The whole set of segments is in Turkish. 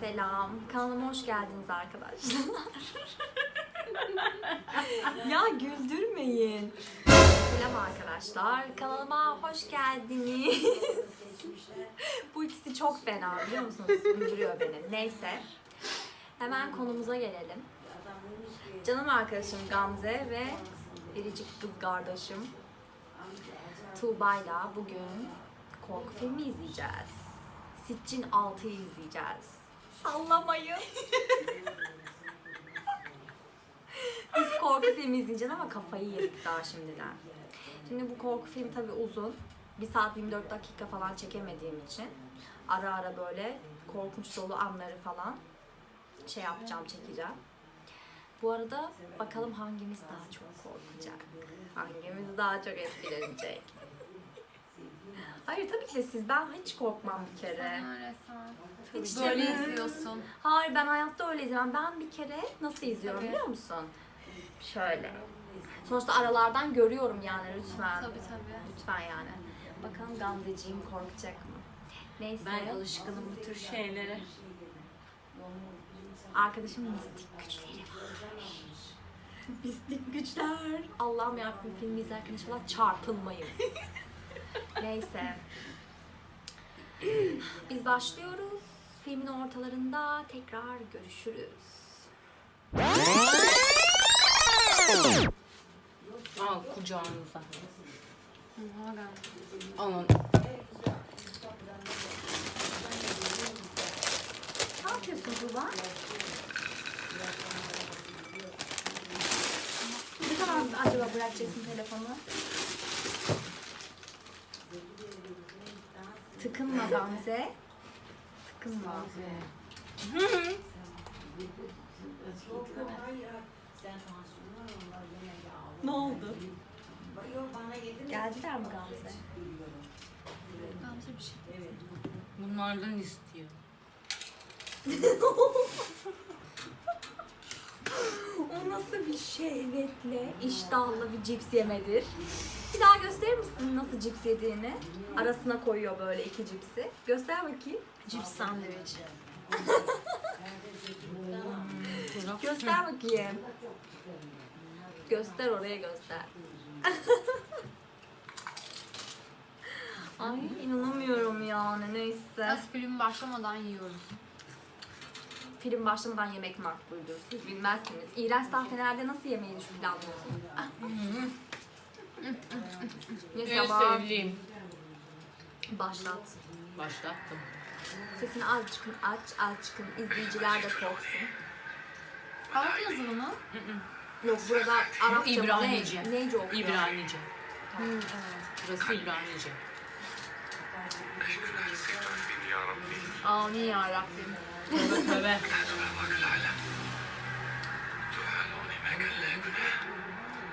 Selam. Kanalıma hoş geldiniz arkadaşlar. ya güldürmeyin. Selam arkadaşlar. Kanalıma hoş geldiniz. Bu ikisi çok fena biliyor musunuz? Güldürüyor beni. Neyse. Hemen konumuza gelelim. Canım arkadaşım Gamze ve biricik kız kardeşim Tuğba'yla bugün korku filmi izleyeceğiz. Siccin 6'yı izleyeceğiz. Sallamayın. Biz korku filmi izleyeceğiz ama kafayı yedik daha şimdiden. Şimdi bu korku filmi tabii uzun. 1 saat 24 dakika falan çekemediğim için ara ara böyle korkunç dolu anları falan şey yapacağım, çekeceğim. Bu arada bakalım hangimiz daha çok korkacak. Hangimiz daha çok etkilenecek. Hayır tabii ki de siz. Ben hiç korkmam bir kere. Hiç de Böyle mi? izliyorsun. Hayır ben hayatta öyle izlemem. Ben bir kere nasıl izliyorum biliyor musun? Şöyle. Sonuçta aralardan görüyorum yani lütfen. Tabii tabii. Lütfen yani. Bakalım Gamzeciğim korkacak mı? Neyse. Ben alışkınım bu tür şeylere. Arkadaşım mistik güçleri var. mistik güçler. Allah'ım yarabbim filmi izlerken inşallah çarpılmayın. Neyse. Biz başlıyoruz. Filmin ortalarında tekrar görüşürüz. Al kucağınıza. Alın. Ne yapıyorsun Tuğba? Ne zaman acaba bırakacaksın telefonu? Tıkınma Gamze. Tıkınma. Ne oldu? Geldiler mi Gamze? Gamze bir şey. Bunlardan istiyor. O nasıl bir şehvetle, iştahlı bir cips yemedir? Bir daha gösterir misin nasıl cips yediğini? Arasına koyuyor böyle iki cipsi. Göster bakayım. Cips sandviç. Göster bakayım. Göster oraya göster. Ay inanamıyorum yani neyse. Biz film başlamadan yiyoruz. Film başlamadan yemek makbuldür. Siz bilmezsiniz. İğrenç sahnelerde nasıl yemeği düşün ne zaman sevdiğim. başlat. Başlattım. Sesini az çıkın aç az çıkın izleyiciler de korksun. Alt yazılı mı? Yok burada Arapça mı? İbranice. Ne, neyce okuyor? İbranice. Hmm, Burası İbranice. Amin ya Rabbim. Tövbe tövbe.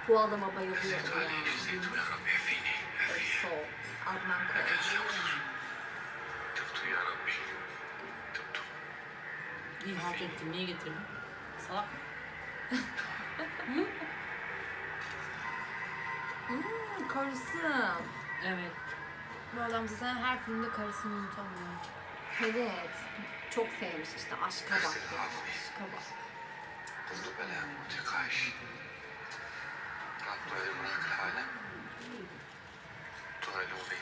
Bu adama bayılıyorum ya. Sol. Adnan Koç. İyi halt ettim. Niye getirdim? Salak mı? hmm, karısı. Evet. Bu adam zaten her filmde karısını unutamıyor. Evet. Çok sevmiş işte. Aşka bak. Aşka bak. قلت بلى ما تقعش ربط يمرك العالم طالوني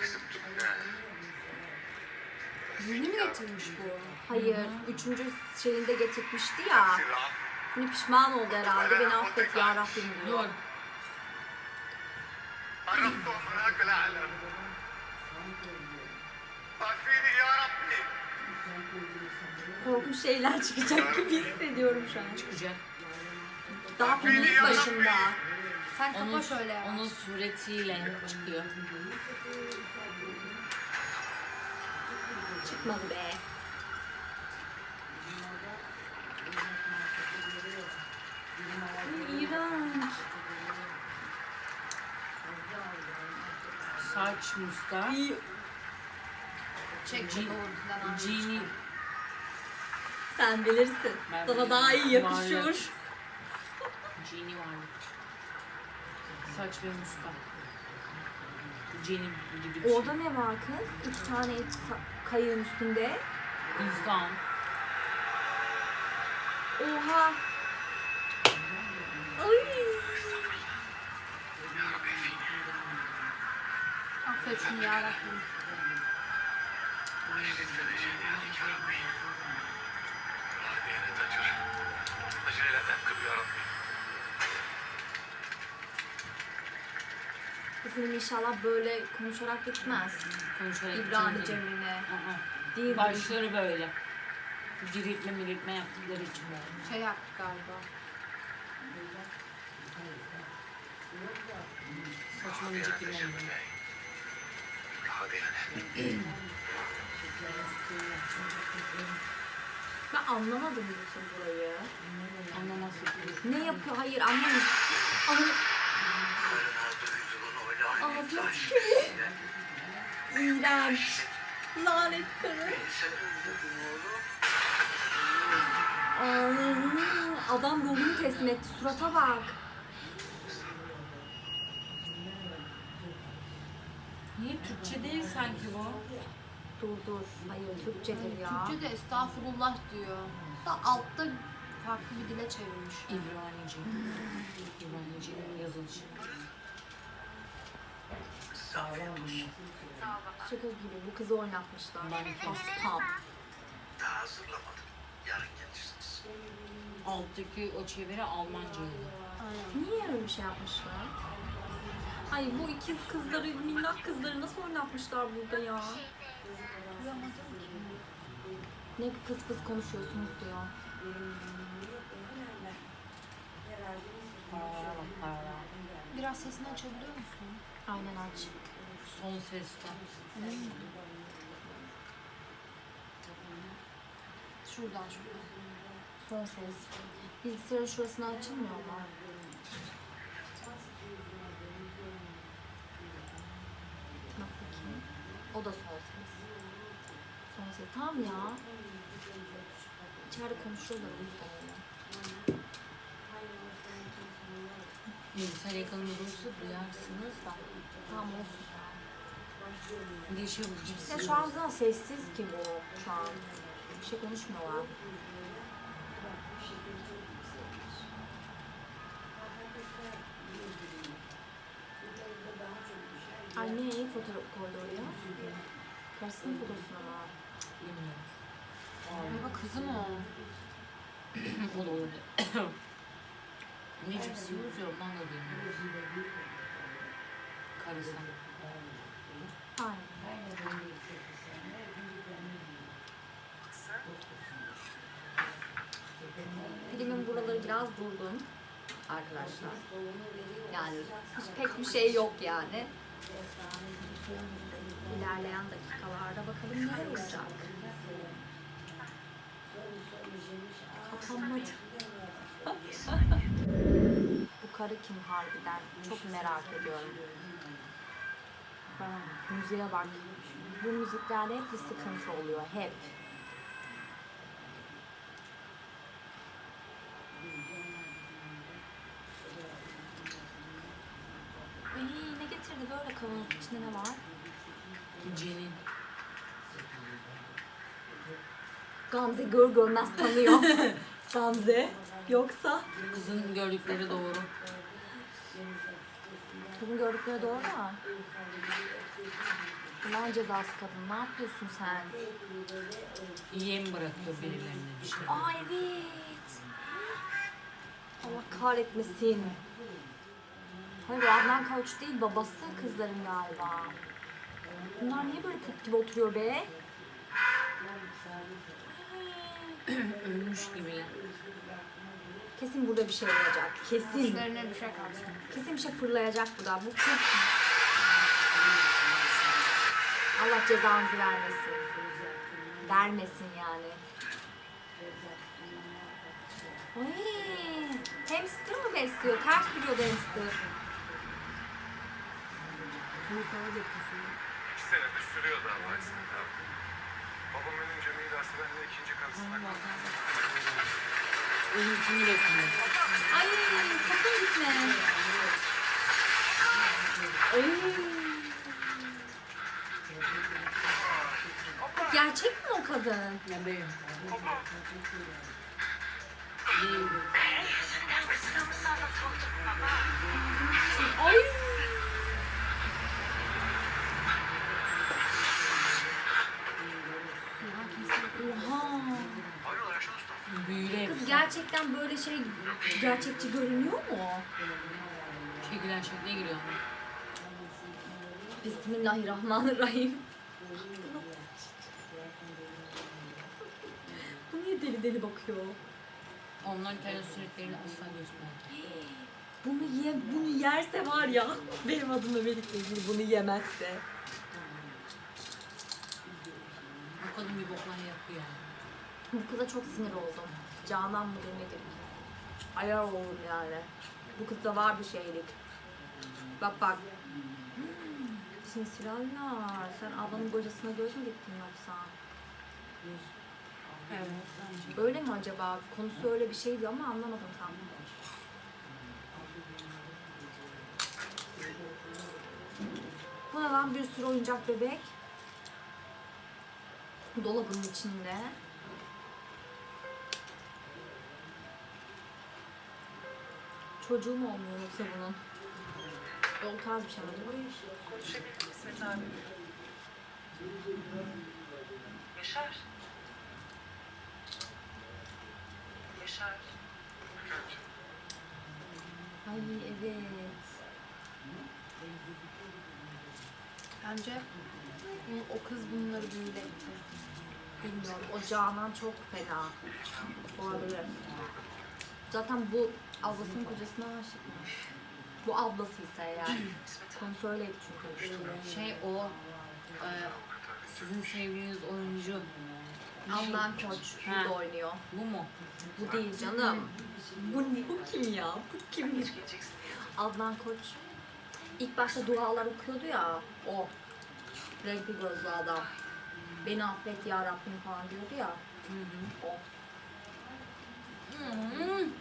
كسبت جناح Yeni mi getirmiş bu? Hayır. Üçüncü şeyinde getirmişti ya. سرعة Şimdi pişman oldu herhalde. Beni affet ya Rabbim diyor. Dur. قربت أمرك العالم عافيني يا ربي Korkunç şeyler çıkacak gibi hissediyorum şu an. Çıkacak. Daha filmin başında. Sen kapa Onun, şöyle ya. onun suretiyle çıkıyor. Çıkmadı be. İğrenç. Saç muska. Çek Jean- doğrudan aç. Genie. Sen bilirsin. Ben Sana bilirim. daha iyi Var Cini varlık. Saç ve muska. Cini gibi bir Orada şey. ne var kız? İki tane sa- kayığın üstünde. İnsan. Oha. Ay. Affet şunu yarabbim. Acele eden kıl yarabbim. Bu film inşallah böyle konuşarak gitmez. Konuşarak İbrani Cemile. Değil mi? Başları böyle. Ciritme miritme yaptıkları için böyle. Şey yaptı galiba. Saçma gıcık şey Ben anlamadım bütün burayı. Anlamazsın. Ne yapıyor? Hayır anlamadım. Anlamadım. Ağzına tüküreyim. İğrenç. Lanet karı. Adam ruhunu teslim etti. Surata bak. Niye Türkçe değil sanki bu? Dur dur. Hayır Türkçedir ya. Türkçe de estağfurullah diyor. Da altta farklı bir dile çevirmiş. İbranice. İbranice'nin yazılışı. Şaka gibi bu kızı oynatmışlar. Ben- Hastam. Daha hazırlamadım. Yarın gelirsiniz. Alttaki o çeviri Almanca yazı. Aynen. Niye öyle bir şey yapmışlar? Ay bu ikiz kızları, minnak kızları nasıl oynatmışlar burada ya? Ne kız kız konuşuyorsunuz diyor. Biraz sesini açabiliyor musun? Aynen aç. Son seste. Şuradan şuradan. Son ses. Bilgisayarın şurasına açılmıyor mu? Bak bakayım. O da son ses. Son ses. Tamam ya. İçeride konuşuyorlar öyle. Bilgisayar yakınında durursa duyarsınız da. Tamam olsun ya. Değişiyor bu Ya cipsi. şu an zaten sessiz ki bu şu an. Bir şey konuşmuyorlar. Ay ne iyi fotoğraf koydu oraya. Karşısının fotosuna mı? Bilmiyorum. Baba kızım o. o da olabilir. Ne cipsi yazıyor ondan da bilmiyorum. Karısı. Aynen. Filmin buraları biraz durgun arkadaşlar. Yani hiç pek bir şey yok yani. İlerleyen dakikalarda bakalım neler olacak. Kapanmadı. Karı kim harbiden? Çok merak ediyorum. Müziğe bak. Bu müziklerde hep bir sıkıntı oluyor. Hep. Ay, ne getirdi böyle kavanozun içinde ne var? Cenin. Gamze gör görmez tanıyor. Gamze. Yoksa? Kızın gördükleri doğru. Kızın gördükleri doğru da. Ulan cezası kadın ne yapıyorsun sen? Yem bırakıyor birilerine bir şey. Aa evet. Allah kahretmesin. Hayır o Adnan Koç değil babası kızların galiba. Bunlar niye böyle put gibi oturuyor be? Ölmüş gibi. Kesin burada bir şey olacak. Kesin. Üstlerine bir şey kalsın. Kesin bir şey fırlayacak burada. Bu kız... Allah cezanızı vermesin. Vermesin yani. Ay, hamster mı besliyor? Ters duruyordu hamster. İki senedir sürüyor daha baksana. Babam ölünce mirası bende ikinci karısına kaldı. Ölümsünü bekliyor. Ay sakın gitme. Ay. Gerçek mi o kadın? Ne benim? Ay. Oha. Hayrola Büyüle Kız gerçekten böyle şey gerçekçi görünüyor mu? Şekillen şekle giriyor. Bismillahirrahmanirrahim. Bu niye deli deli bakıyor? Onlar internet süreklerini asla gözükmez. Bunu ye, bunu yerse var ya, benim adımla birlikte ilgili bunu yemezse. Bu kadın bir boklan yapıyor. Bu kıza çok sinir oldum. Canan mı demedim. Ayar oldum yani. Bu kızda var bir şeylik. Bak bak. Hmm, Sinsiranlar. Sen ablanın kocasına göz mü diktin yoksa? Evet. Öyle mi acaba? Konusu öyle bir şeydi ama anlamadım tam. Bu ne lan bir sürü oyuncak bebek. Dolabın içinde. Çocuğu mu olmuyor yoksa bunun? O tarz bir şey mi acaba? Konuşabilir İsmet abi? Yaşar. Yaşar. Ay evet. Bence o kız bunları büyületti. Bilmiyorum. O Canan çok fena. Olabilir. Zaten bu ablasının kocasına aşıkmış. Bu ablasıysa eğer. Konusu öyleydi çünkü. Şey o e, sizin sevdiğiniz oyuncu Adnan Koç Ha. burada oynuyor. bu mu? Bu değil canım. Bu, bu kim ya? Bu kim? Adnan Koç. İlk başta dualar okuyordu ya. O. Renkli gözlü adam. Beni affet ya Rabbim falan diyordu ya. Hı hı. O. Yiyeyim.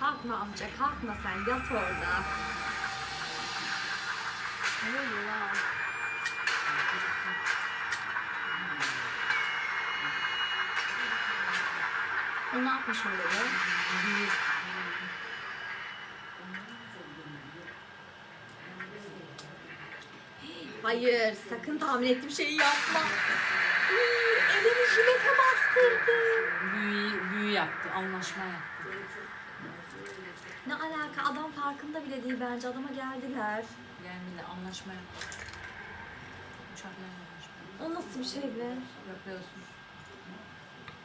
Kalkma amca kalkma sen yat orada. Ne oluyor lan? Ne yapmış be? Hayır, sakın tahmin ettiğim şeyi yapma. Elimi jilete bastırdı. Büyü, büyü yaptı, anlaşma yaptı. Ne alaka? Adam farkında bile değil bence. Adama geldiler. Gelmedi, anlaşma yaptı. Uçakla anlaşma yaptı. O nasıl bir şey be? Yapıyorsun.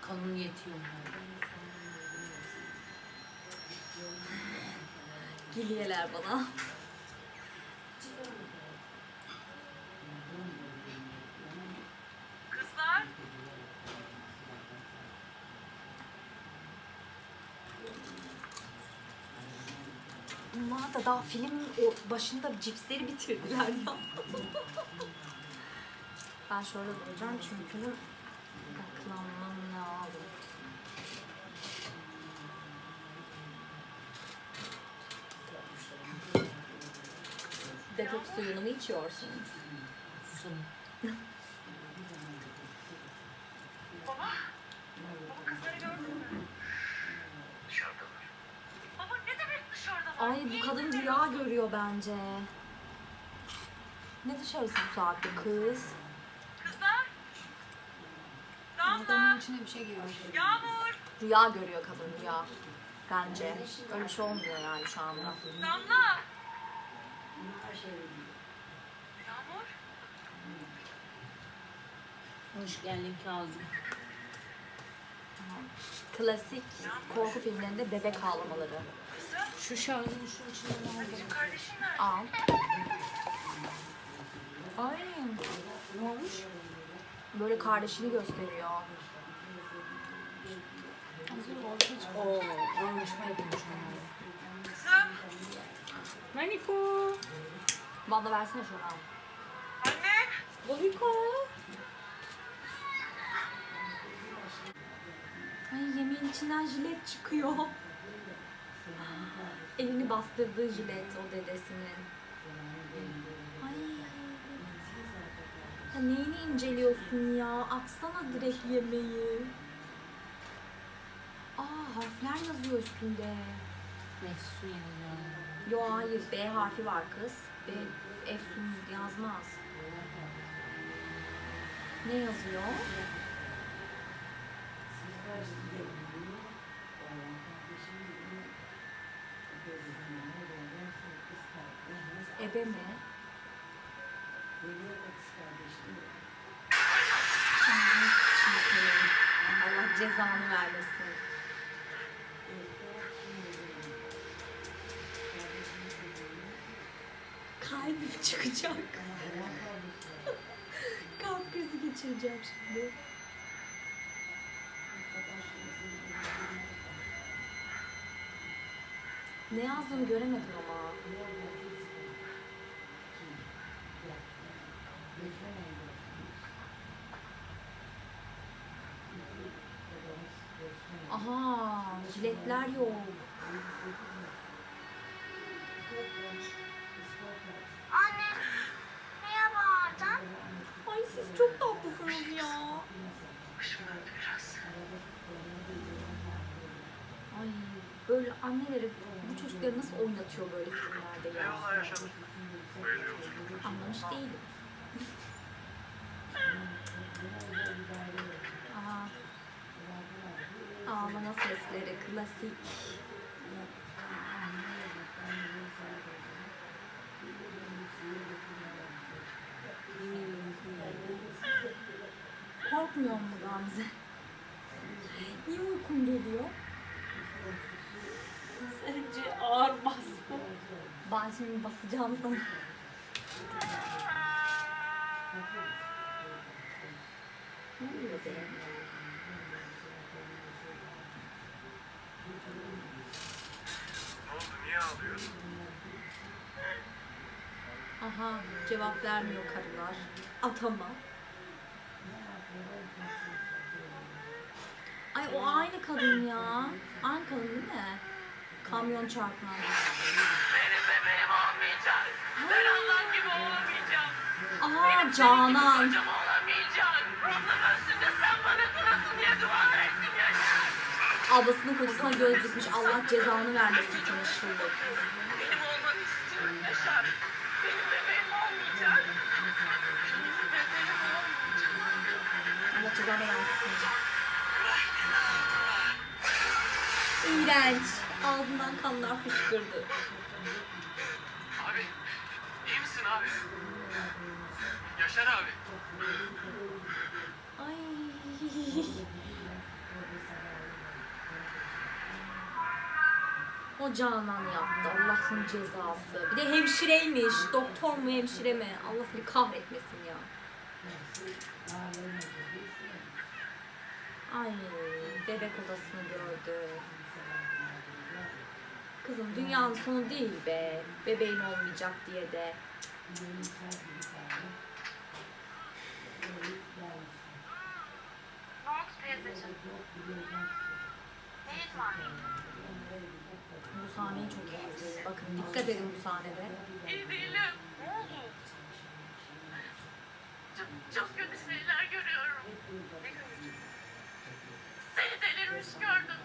Kanun yetiyor onlara. Giliyeler bana. Kızlar. Da daha filmin o başında cipsleri bitirdiler ya. ben şöyle duracağım çünkü odaklanmam lazım. Detoks suyunu mu içiyorsun? Susun. Baba. Baba kızları gördün mü? Dışarıdalar. Baba ne demek dışarıda? Ay bu kadın rüya görüyor bence. Ne dışarısı bu saatte kız? Kızlar. Damla. Adamın içine bir şey giriyor. Yağmur. Rüya görüyor kadın rüya. Bence. Öyle bir şey olmuyor yani şu anda. Damla. Yağmur. Hoş geldin Kazım. Klasik korku filmlerinde bebek ağlamaları. Şu şarjın şu içinde ne oldu? Benim kardeşim nerede? Al. Ay. Ne olmuş? Böyle kardeşini gösteriyor. Oo, anlaşma yapılmış. Kızım. Maniko. Bana versene şunu al. Anne. Bobiko. Ay yemeğin içinden jilet çıkıyor. Elini bastırdığı jilet o dedesinin. Ay. Ya neyini inceliyorsun ya? Aksana direkt yemeği. Aa harfler yazıyor üstünde. Nefsun yazıyor. Yo hayır B harfi var kız. B Efsun yazmaz. Ne yazıyor? Ebe mi? Allah cezanı vermesin. Kalbim çıkacak. Kalp krizi geçireceğim şimdi. Ne yazdığını göremedim ama. Aha, jiletler yok. Anne, niye bağırdın? Ay siz çok tatlısınız ya. Ay böyle anneleri bu çocukları nasıl oynatıyor böyle filmlerde ya? Anlamış değilim. Aha. Ağlama sesleri klasik. Korkmuyor mu Gamze? Niye uykun geliyor? Ben şimdi basacağım sana. Aha cevap vermiyor karılar. Atama. Ay o aynı kadın ya. Aynı kadın değil mi? Kamyon çarpan. Benim. Ben Allah gibi olamayacağım. Aha Canan. Kocam olamayacak. Ablam ölsün de sen bana kılasın diye dua ettim yaşar. Ablasının kocasına göz dikmiş. Allah cezanı vermesin sana şimdi. Benim olmak istiyorum yaşar. Benim. Benim bebeğim olmayacak. Allah cezanı vermesin. İğrenç. Ağzından kanlar fışkırdı. Abi? Yaşar abi. Ay. O Canan yaptı. Allah'ın cezası. Bir de hemşireymiş. Doktor mu hemşire mi? Allah seni kahretmesin ya. Ay bebek odasını gördü. Kızım dünyanın sonu değil be. Bebeğin olmayacak diye de. Bu sahneyi çok iyi. Bakın dikkat edin bu sahnede. İyi değilim. Ne oldu? Çok, çok kötü şeyler görüyorum. Ne görüyorsun? Seni delirmiş gördüm.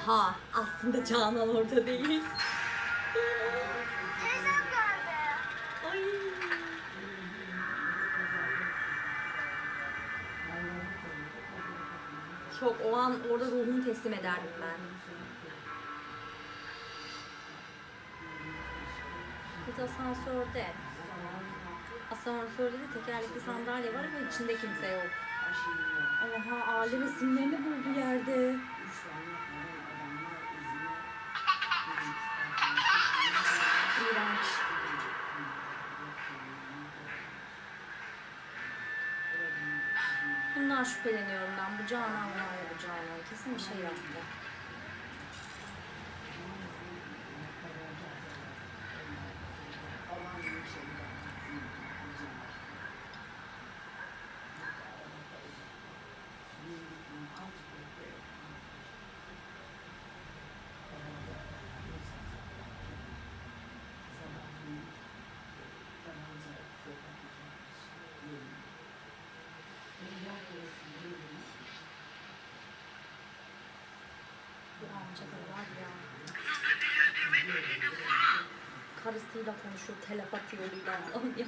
Aha aslında Canan orada değil. Teyzem geldi. Ay. Çok o an orada ruhumu teslim ederdim ben. Kız asansörde. Asansörde de tekerlekli sandalye var ama içinde kimse yok. Oha aile resimlerini buldu yerde. Şüpheleniyorum ben. Bu Canan var ya bu Canan. Kesin bir şey yaptı. Bu amca da var ya. Karısıyla konuşuyor telepati yoluyla Allah'ım ya.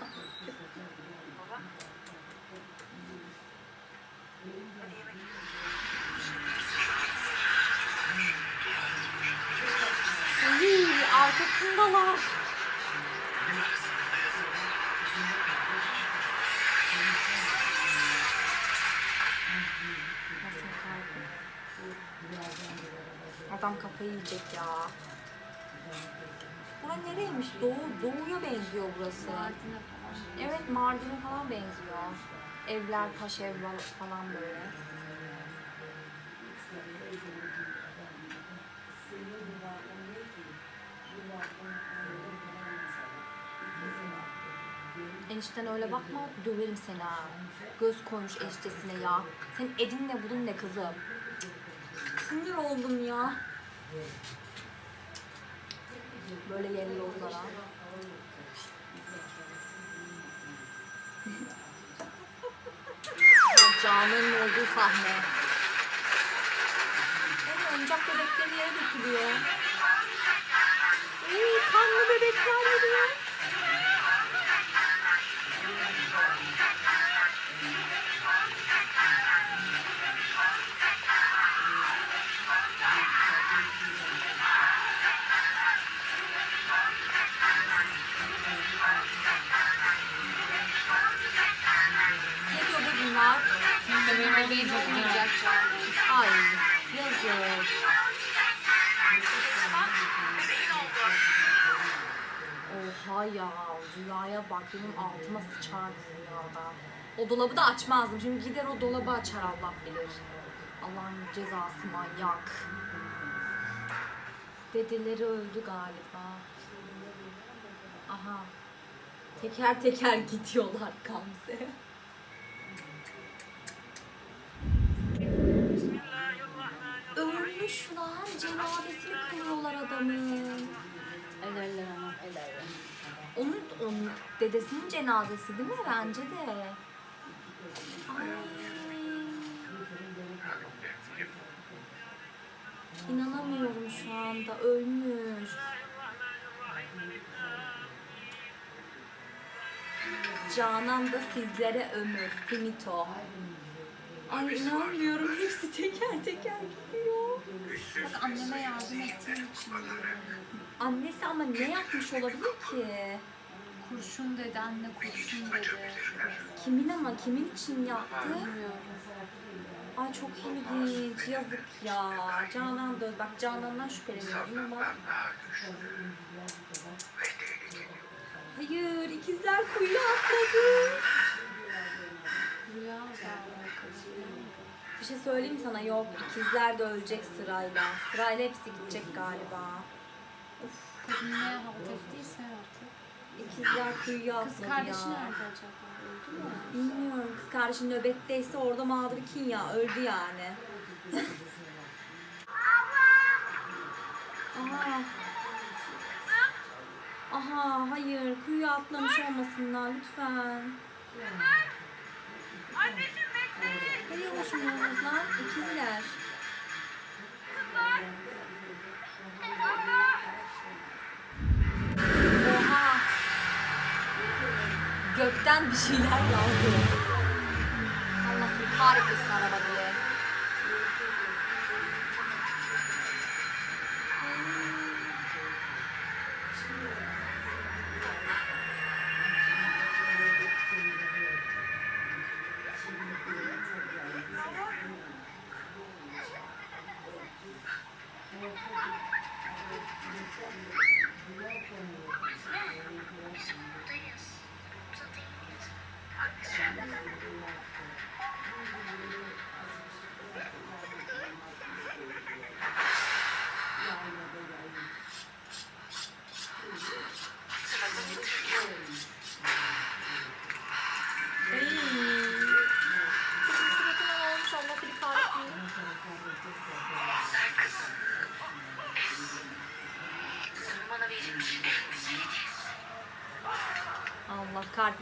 Arkasındalar. Adam kafayı yiyecek ya. Nereymiş? Doğu, doğuya benziyor burası. Mardin'e falan. Evet Mardin'e falan benziyor. Evler, taş ev falan böyle. Enişten öyle bakma, döverim seni ha. Göz koymuş eniştesine ya. Sen edin ne budun ne kızım. Sinir oldum ya. Böyle yellozlara. Ya Canan'ın olduğu sahne. Evet, oyuncak bebekleri yere götürüyor. İyi, kanlı bebekler geliyor. Rüyaya bak benim altıma sıçar rüyada. O dolabı da açmazdım. Şimdi gider o dolabı açar Allah bilir. Allah'ın cezası manyak. Dedeleri öldü galiba. Aha. Teker teker gidiyorlar Gamze. Ölmüş lan. Cenazesini kılıyorlar adamın. Ederler ama ederler. Onun, onun dedesinin cenazesi değil mi? Bence de. Ay. İnanamıyorum şu anda. Ölmüş. Canan da sizlere ömür. Finito. Ay inanmıyorum. Hepsi teker teker gidiyor. Bak anneme yardım ettiğim için. Annesi ama ne yapmış olabilir ki? Kurşun dedi anne kurşun dedi. Kimin ama kimin için yaptı? Ay çok ilginç. Yazık ya. Canan da bak Canan'dan şüpheleniyorum ama. Hayır ikizler kuyuya atladı. Rüya. Bir şey söyleyeyim sana yok ikizler de ölecek sırayla. Sırayla hepsi gidecek galiba. Kadın ne halt ettiyse artık. İkizler kuyuya Kız atladı kardeşi ya. nerede acaba? Öldü mü? Bilmiyorum kız kardeşin nöbetteyse orada mağdur kin ya öldü yani. Aha. Aha hayır kuyuya atlamış olmasınlar lütfen. Anneciğim bekleyin. Nereye hoşlanıyorsunuz lan? İkizler. Oha. Gökten bir şeyler yağdı.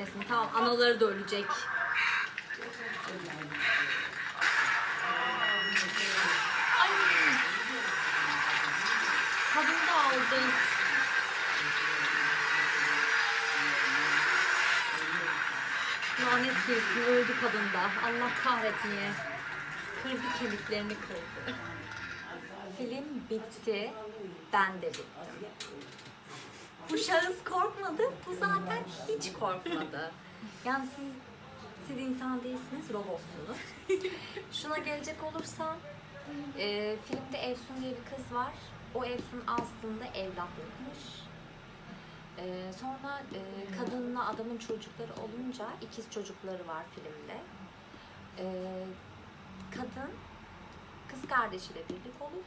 Etmesin. Tamam anaları da ölecek. Ay. Kadın da aldı. Lanet girsin öldü kadın da. Allah kahretmeye. Kırdı kemiklerini kırdı. Film bitti. Ben de bittim. Bu şahıs korkmadı. Bu zaten hiç korkmadı. Yani siz, siz insan değilsiniz, robotsunuz. Şuna gelecek olursam, e, filmde Efsun diye bir kız var. O Efsun aslında evlatlıkmış. E, sonra e, kadınla adamın çocukları olunca ikiz çocukları var filmde. E, kadın kız kardeşiyle birlik olup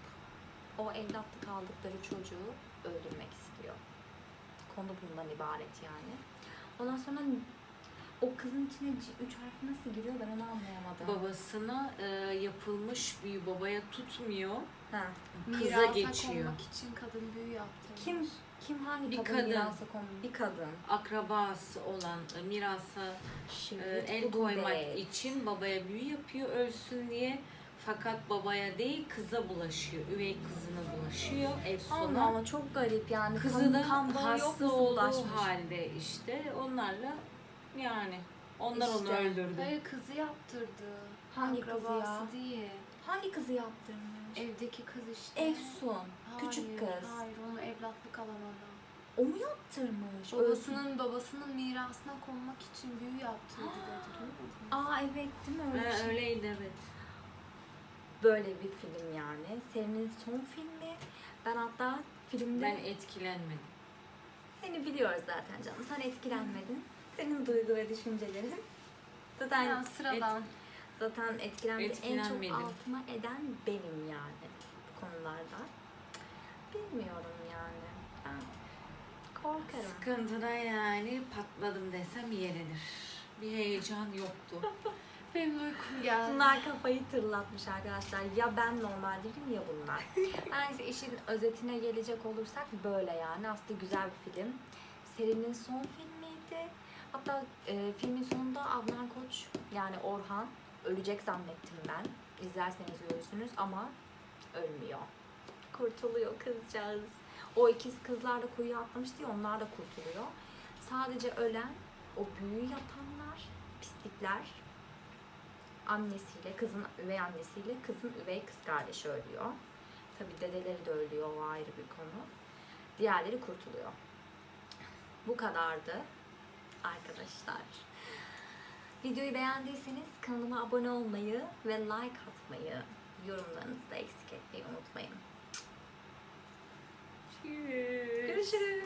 o evlatlık aldıkları çocuğu öldürmek istiyor. Konu bundan ibaret yani. Ondan sonra o kızın içine üç harf nasıl giriyor ben onu anlayamadım. Babasına e, yapılmış büyü babaya tutmuyor. Ha. Kıza Mirasa geçiyor. konmak için kadın büyü yaptırmış. Kim kim hangi Bir kadın, kadın. mirasa konu- Bir kadın. Akrabası olan e, mirasa Şimdi e, el koymak değil. için babaya büyü yapıyor ölsün diye. Fakat babaya değil kıza bulaşıyor. Üvey kızına bulaşıyor. Allah Efsun'a. ama çok garip yani. Kızı kan, da kan yok hasta olduğu bulaşmış? halde işte onlarla yani onlar onu İşte. öldürdü. Hayır kızı yaptırdı. Hangi kızı ya? değil. Hangi kızı yaptırmış? Evdeki kız işte. Efsun. Küçük Hayır, kız. Hayır onu evlatlık alamadı. O mu yaptırmış? Ölsün. Babasının babasının mirasına konmak için büyü yaptırdı dedi. Aa evet değil mi öyle Ha, şey? öyleydi evet. Böyle bir film yani. Senin son filmi. Ben hatta filmde Ben etkilenmedim. seni biliyoruz zaten canım. Sen etkilenmedin. Senin duygu ve düşüncelerin zaten Ya, sıradan. zaten etkilenme en çok altıma eden benim yani bu konularda. Bilmiyorum yani. Ben korkarım. Sıkıntıda yani patladım desem yeridir. Bir heyecan yoktu. Benim uykum geldi. Bunlar kafayı tırlatmış arkadaşlar. Ya ben normal değilim ya bunlar. Neyse işin özetine gelecek olursak böyle yani. Aslında güzel bir film. Serinin son filmiydi. Hatta e, filmin sonunda Adnan Koç yani Orhan ölecek zannettim ben. İzlerseniz görürsünüz ama ölmüyor. Kurtuluyor kızcağız. O ikiz kızlar da kuyuya atlamıştı ya onlar da kurtuluyor. Sadece ölen o büyü yapanlar, pislikler annesiyle, kızın üvey annesiyle kızın üvey kız kardeşi ölüyor. Tabi dedeleri de ölüyor, o ayrı bir konu. Diğerleri kurtuluyor. Bu kadardı arkadaşlar. Videoyu beğendiyseniz kanalıma abone olmayı ve like atmayı, yorumlarınızı da eksik etmeyi unutmayın. Görüşürüz.